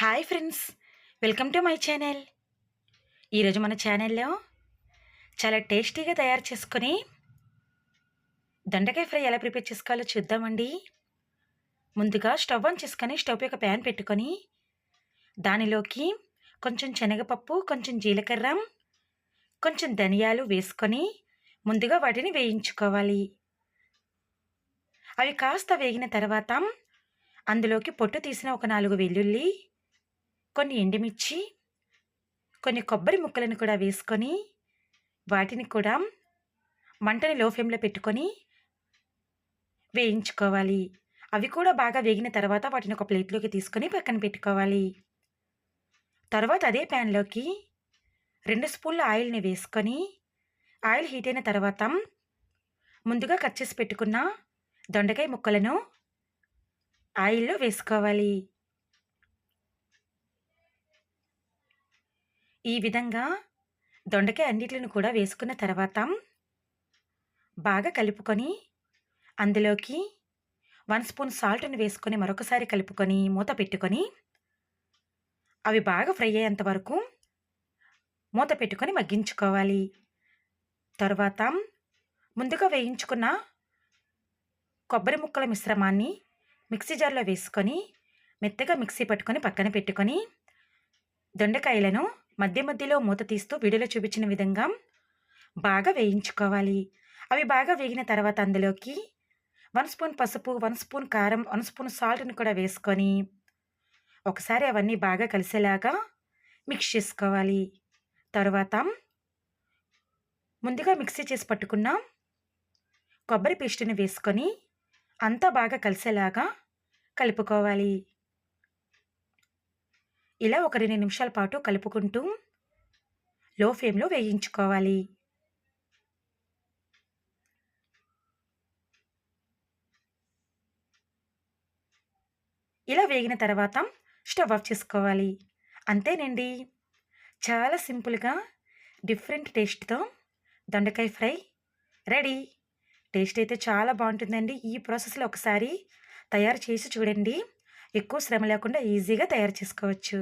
Hi friends welcome to my channel. ఈరోజు మన ఛానల్లో చాలా టేస్టీగా తయారు చేసుకొని దొండకాయ ఫ్రై ఎలా ప్రిపేర్ చేసుకోవాలో చూద్దామండి. ముందుగా స్టవ్ ఆన్ చేసుకొని స్టవ్ ఒక ప్యాన్ పెట్టుకొని దానిలోకి కొంచెం శనగపప్పు కొంచెం జీలకర్ర కొంచెం ధనియాలు వేసుకొని ముందుగా వాటిని వేయించుకోవాలి. అవి కాస్త వేగిన తర్వాత అందులోకి పొట్టు తీసిన ఒక నాలుగు వెల్లుల్లి కొన్ని ఎండుమిర్చి కొన్ని కొబ్బరి ముక్కలను కూడా వేసుకొని వాటిని కూడా మంటని లో ఫ్లేమ్లో పెట్టుకొని వేయించుకోవాలి. అవి కూడా బాగా వేగిన తర్వాత వాటిని ఒక ప్లేట్లోకి తీసుకొని పక్కన పెట్టుకోవాలి. తర్వాత అదే ప్యాన్లోకి రెండు స్పూన్ల ఆయిల్ని వేసుకొని ఆయిల్ హీట్ అయిన తర్వాత ముందుగా కట్ చేసి పెట్టుకున్న దొండకాయ ముక్కలను ఆయిల్లో వేసుకోవాలి. ఈ విధంగా దొండకాయ అన్నిటిని కూడా వేసుకున్న తర్వాత బాగా కలుపుకొని అందులోకి వన్ స్పూన్ సాల్ట్ని వేసుకొని మరొకసారి కలుపుకొని మూత పెట్టుకొని అవి బాగా ఫ్రై అయ్యేంత వరకు మూత పెట్టుకొని మగ్గించుకోవాలి. తర్వాత ముందుగా వేయించుకున్న కొబ్బరి ముక్కల మిశ్రమాన్ని మిక్సీ జార్లో వేసుకొని మెత్తగా మిక్సీ పట్టుకొని పక్కన పెట్టుకొని దొండకాయలను మధ్య మధ్యలో మూత తీస్తూ వీడియోలో చూపించిన విధంగా బాగా వేయించుకోవాలి. అవి బాగా వేగిన తర్వాత అందులోకి వన్ స్పూన్ పసుపు వన్ స్పూన్ కారం వన్ స్పూన్ సాల్ట్ని కూడా వేసుకొని ఒకసారి అవన్నీ బాగా కలిసేలాగా మిక్స్ చేసుకోవాలి. తర్వాత ముందుగా మిక్సీ చేసి పట్టుకున్న కొబ్బరి పేస్ట్ని వేసుకొని అంతా బాగా కలిసేలాగా కలుపుకోవాలి. ఇలా ఒక రెండు నిమిషాల పాటు కలుపుకుంటూ లో ఫ్లేమ్లో వేయించుకోవాలి. ఇలా వేగిన తర్వాత స్టవ్ ఆఫ్ చేసుకోవాలి. అంతేనండి. చాలా సింపుల్గా డిఫరెంట్ టేస్ట్తో దొండకాయ ఫ్రై రెడీ. టేస్ట్ అయితే చాలా బాగుంటుందండి. ఈ ప్రాసెస్లో ఒకసారి తయారు చేసి చూడండి. ఎక్కువ శ్రమ లేకుండా ఈజీగా తయారు చేసుకోవచ్చు.